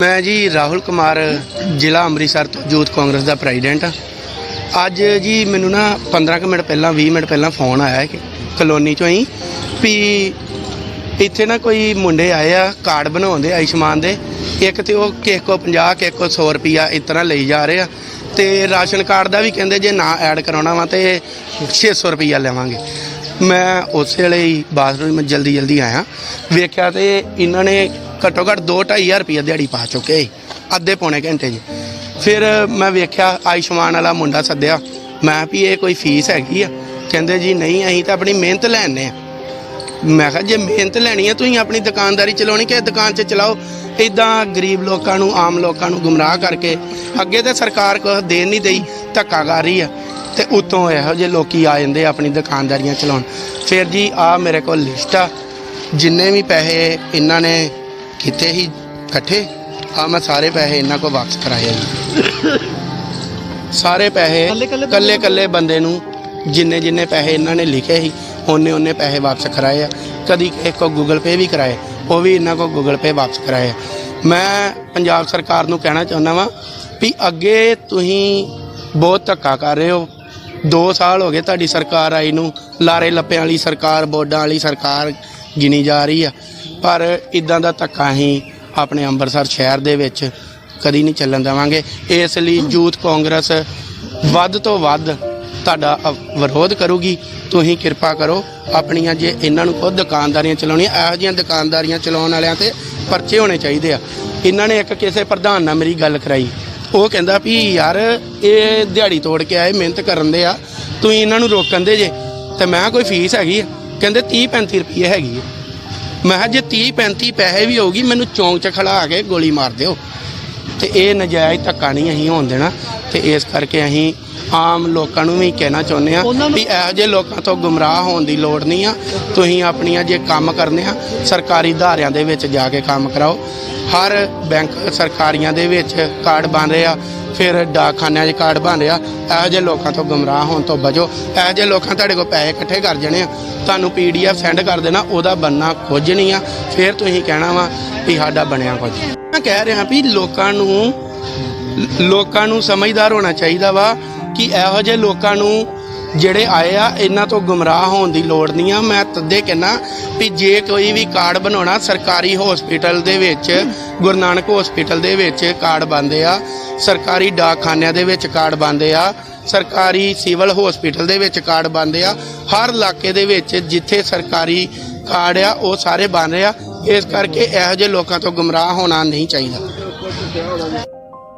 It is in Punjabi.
ਮੈਂ ਜੀ ਰਾਹੁਲ ਕੁਮਾਰ, ਜ਼ਿਲ੍ਹਾ ਅੰਮ੍ਰਿਤਸਰ ਤੋਂ ਯੂਥ ਕਾਂਗਰਸ ਦਾ ਪ੍ਰੈਜ਼ੀਡੈਂਟ ਹਾਂ। ਅੱਜ ਜੀ ਮੈਨੂੰ ਨਾ 15 ਕੁ ਮਿੰਟ ਪਹਿਲਾਂ 20 ਮਿੰਟ ਪਹਿਲਾਂ ਫੋਨ ਆਇਆ ਕਿ ਕਲੋਨੀ ਚੋਂ ਹੀ ਵੀ ਇੱਥੇ ਨਾ ਕੋਈ ਮੁੰਡੇ ਆਏ ਆ ਕਾਰਡ ਬਣਾਉਂਦੇ ਆਯੁਸ਼ਮਾਨ ਦੇ। ਇੱਕ ਤੇ ਉਹ ਕਿਸੇ ਕੋ 50 ਕਿਸੇ ਕੋ 100 ਰੁਪਿਆ ਇਸ ਤਰ੍ਹਾਂ ਲਈ ਜਾ ਰਹੇ ਆ। ਤੇ ਰਾਸ਼ਨ ਕਾਰਡ ਦਾ ਵੀ ਕਹਿੰਦੇ ਜੇ ਨਾ ਐਡ ਕਰਾਉਣਾ ਵਾ ਤੇ 600 ਰੁਪਿਆ ਲਵਾਂਗੇ। ਮੈਂ ਉਸੇ ਵੇਲੇ ਹੀ ਬਾਥਰੂਮ ਮੈਂ ਜਲਦੀ ਜਲਦੀ ਆਇਆ। ਵੇਖਿਆ ਤੇ ਇਹਨਾਂ ਨੇ ਘੱਟੋ ਘੱਟ 2-2500 ਰੁਪਿਆ ਦਿਹਾੜੀ ਪਾ ਚੁੱਕੇ ਸੀ, ਅੱਧੇ ਪੌਣੇ ਘੰਟੇ 'ਚ। ਫਿਰ ਮੈਂ ਵੇਖਿਆ ਆਯੁਸ਼ਮਾਨ ਵਾਲਾ ਮੁੰਡਾ ਸੱਦਿਆ ਮੈਂ ਵੀ ਇਹ ਕੋਈ ਫੀਸ ਹੈਗੀ ਆ? ਕਹਿੰਦੇ ਜੀ ਨਹੀਂ ਅਸੀਂ ਤਾਂ ਆਪਣੀ ਮਿਹਨਤ ਲੈਣੇ ਆ। ਮੈਂ ਕਿਹਾ ਜੇ ਮਿਹਨਤ ਲੈਣੀ ਆ ਤੁਸੀਂ ਆਪਣੀ ਦੁਕਾਨਦਾਰੀ ਚਲਾਉਣੀ ਕਿ ਦੁਕਾਨ 'ਚ ਚਲਾਓ? ਇਦਾਂ ਗਰੀਬ ਲੋਕਾਂ ਨੂੰ ਆਮ ਲੋਕਾਂ ਨੂੰ ਗੁੰਮਰਾਹ ਕਰਕੇ ਅੱਗੇ ਤੇ ਸਰਕਾਰ ਕੁਛ ਦੇਣ ਨਹੀਂ ਦੇਈ ਧੱਕਾ ਕਰ ਰਹੀ ਆ। ਤੇ ਉਤੋਂ ਇਹੋ ਜਿਹੇ ਲੋਕੀ ਆ ਜਾਂਦੇ ਆਪਣੀ ਦੁਕਾਨਦਾਰੀਆਂ ਚਲਾਉਣ। ਫਿਰ ਜੀ ਆ ਮੇਰੇ ਕੋਲ ਲਿਸਟ ਆ। ਜਿੰਨੇ ਵੀ ਪੈਸੇ ਇਹਨਾਂ ਨੇ ਕੀਤੇ ਸੀ ਇਕੱਠੇ ਆ ਮੈਂ ਸਾਰੇ ਪੈਸੇ ਇਹਨਾਂ ਕੋਲ ਵਾਪਸ ਕਰਾਏ ਜੀ ਸਾਰੇ ਪੈਸੇ ਕੱਲੇ ਕੱਲੇ ਬੰਦੇ ਨੂੰ? ਜਿੰਨੇ ਜਿੰਨੇ ਪੈਸੇ ਇਹਨਾਂ ਨੇ ਲਿਖੇ ਸੀ ਉਹਨੇ ਉਹਨੇ ਪੈਸੇ ਵਾਪਸ ਕਰਾਏ ਆ। ਕਦੀ ਇੱਕ ਕੋ ਗੂਗਲ ਪੇ ਵੀ ਕਰਾਏ ਉਹ ਵੀ ਇਹਨਾਂ ਕੋ ਗੂਗਲ ਪੇ ਵਾਪਸ ਕਰਾਏ ਮੈਂ ਪੰਜਾਬ ਸਰਕਾਰ ਨੂੰ ਕਹਿਣਾ ਚਾਹੁੰਦਾ ਵਾਂ ਵੀ ਅੱਗੇ ਤੁਸੀਂ ਬਹੁਤ ਧੱਕਾ ਕਰ ਰਹੇ ਹੋ। 2 ਸਾਲ ਹੋ ਗਏ ਤੁਹਾਡੀ ਸਰਕਾਰ ਆਈ ਨੂੰ ਲਾਰੇ ਲੱਪਿਆਂ ਵਾਲੀ ਸਰਕਾਰ ਬੋਡਾਂ ਵਾਲੀ ਸਰਕਾਰ ਗਿਣੀ ਜਾ ਰਹੀ ਆ। ਪਰ ਇਦਾਂ ਦਾ ਧੱਕਾ ਹੀ ਆਪਣੇ ਅੰਮ੍ਰਿਤਸਰ ਸ਼ਹਿਰ ਦੇ ਵਿੱਚ ਕਦੀ ਨਹੀਂ ਚੱਲਣ ਦੇਵਾਂਗੇ। ਇਸ ਲਈ ਯੂਥ ਕਾਂਗਰਸ ਵੱਧ ਤੋਂ ਵੱਧ ਤੁਹਾਡਾ ਵਿਰੋਧ ਕਰੂਗੀ। ਤੁਸੀਂ ਕਿਰਪਾ ਕਰੋ ਆਪਣੀਆਂ ਜੇ ਇਹਨਾਂ ਨੂੰ ਖੁਦ ਦੁਕਾਨਦਾਰੀਆਂ ਚਲਾਉਣੀਆਂ, ਇਹੋ ਜਿਹੀਆਂ ਦੁਕਾਨਦਾਰੀਆਂ ਚਲਾਉਣ ਵਾਲਿਆਂ ਤੇ ਪਰਚੇ ਹੋਣੇ ਚਾਹੀਦੇ ਆ। ਇਹਨਾਂ ਨੇ ਇੱਕ ਕਿਸੇ ਪ੍ਰਧਾਨ ਨਾਲ ਮੇਰੀ ਗੱਲ ਕਰਾਈ। ਉਹ ਕਹਿੰਦਾ ਵੀ ਯਾਰ ਇਹ ਦਿਹਾੜੀ ਤੋੜ ਕੇ ਆਏ, ਮਿਹਨਤ ਕਰਨ ਦੇ ਆ। ਤੁਸੀਂ ਇਹਨਾਂ ਨੂੰ ਰੋਕਣ ਦੇ ਜੇ। ਤੇ ਮੈਂ ਕੋਈ ਫੀਸ ਹੈਗੀ ਆ? ਕਹਿੰਦੇ 30 35 ਰੁਪਏ ਹੈਗੀ ਆ। ਮੈਂ ਕਿਹਾ ਜੇ 30 35 ਪੈਸੇ ਵੀ ਹੋਊਗੀ, ਮੈਨੂੰ ਚੌਂਕ 'ਚ ਖੜਾ ਕੇ ਗੋਲੀ ਮਾਰ ਦਿਓ। ਤੇ ਇਹ ਨਜਾਇਜ਼ ਧੱਕਾ ਨਹੀਂ ਅਸੀਂ ਹੋਣ ਦੇਣਾ ਤੇ ਇਸ ਕਰਕੇ ਅਸੀਂ ਆਮ ਲੋਕਾਂ ਨੂੰ ਵੀ ਕਹਿਣਾ ਚਾਹੁੰਦੇ ਆ ਵੀ ਇਹੋ ਜਿਹੇ ਲੋਕਾਂ ਤੋਂ ਗੁੰਮਰਾਹ ਹੋਣ ਦੀ ਲੋੜ ਨਹੀਂ ਆ। ਤੁਸੀਂ ਆਪਣੀਆਂ ਜੇ ਕੰਮ ਕਰਨੇ ਆ ਸਰਕਾਰੀ ਅਦਾਰਿਆਂ ਦੇ ਵਿੱਚ ਜਾ ਕੇ ਕੰਮ ਕਰਾਓ। ਹਰ ਬੈਂਕ ਸਰਕਾਰੀਆਂ ਦੇ ਵਿੱਚ ਕਾਰਡ ਬਣ ਰਹੇ ਆ ਫਿਰ ਡਾਕਖਾਨਿਆਂ 'ਚ ਕਾਰਡ ਬਣ ਰਿਹਾ। ਇਹੋ ਜਿਹੇ ਲੋਕਾਂ ਤੋਂ ਗੁੰਮਰਾਹ ਹੋਣ ਤੋਂ ਬਚੋ। ਇਹੋ ਜਿਹੇ ਲੋਕਾਂ ਤੁਹਾਡੇ ਕੋਲ ਪੈਸੇ ਇਕੱਠੇ ਕਰ ਜਾਣੇ ਆ। ਤੁਹਾਨੂੰ ਪੀਡੀਐਫ ਸੈਂਡ ਕਰ ਦੇਣਾ ਉਹਦਾ ਬੰਨਾ ਕੁਝ ਨਹੀਂ ਆ। ਫਿਰ ਤੁਸੀਂ ਕਹਿਣਾ ਵਾ ਵੀ ਸਾਡਾ ਬਣਿਆ ਕੁਝ। ਕਹਿ ਰਿਹਾ ਵੀ ਲੋਕਾਂ ਨੂੰ ਲੋਕਾਂ ਨੂੰ ਸਮਝਦਾਰ ਹੋਣਾ ਚਾਹੀਦਾ ਵਾ ਕਿ ਇਹੋ ਜਿਹੇ ਲੋਕਾਂ ਨੂੰ ਜਿਹੜੇ ਆਏ ਆ, ਇਹਨਾਂ ਤੋਂ ਗੁੰਮਰਾਹ ਹੋਣ ਦੀ ਲੋੜ ਨਹੀਂ ਆ। ਮੈਂ ਤੱਦੇ ਕਹਿਣਾ ਵੀ ਜੇ ਕੋਈ ਵੀ ਕਾਰਡ ਬਣਾਉਣਾ, ਸਰਕਾਰੀ ਹਸਪੀਟਲ ਦੇ ਵਿੱਚ, ਗੁਰੂ ਨਾਨਕ ਹਸਪੀਟਲ ਦੇ ਵਿੱਚ ਕਾਰਡ ਬਣਦੇ ਆ, ਸਰਕਾਰੀ ਡਾਕਖਾਨਿਆਂ ਦੇ ਵਿੱਚ ਕਾਰਡ ਬਣਦੇ ਆ, ਸਰਕਾਰੀ ਸਿਵਲ ਹਸਪੀਟਲ ਦੇ ਵਿੱਚ ਕਾਰਡ ਬਣਦੇ ਆ, ਹਰ ਇਲਾਕੇ ਦੇ ਵਿੱਚ ਜਿੱਥੇ ਸਰਕਾਰੀ ਕਾਰਡ ਆ, ਉਹ ਸਾਰੇ ਬਣ ਰਹੇ ਆ। ਇਸ ਕਰਕੇ ਇਹੋ ਜਿਹੇ ਲੋਕਾਂ ਤੋਂ ਗੁੰਮਰਾਹ ਹੋਣਾ ਨਹੀਂ ਚਾਹੀਦਾ।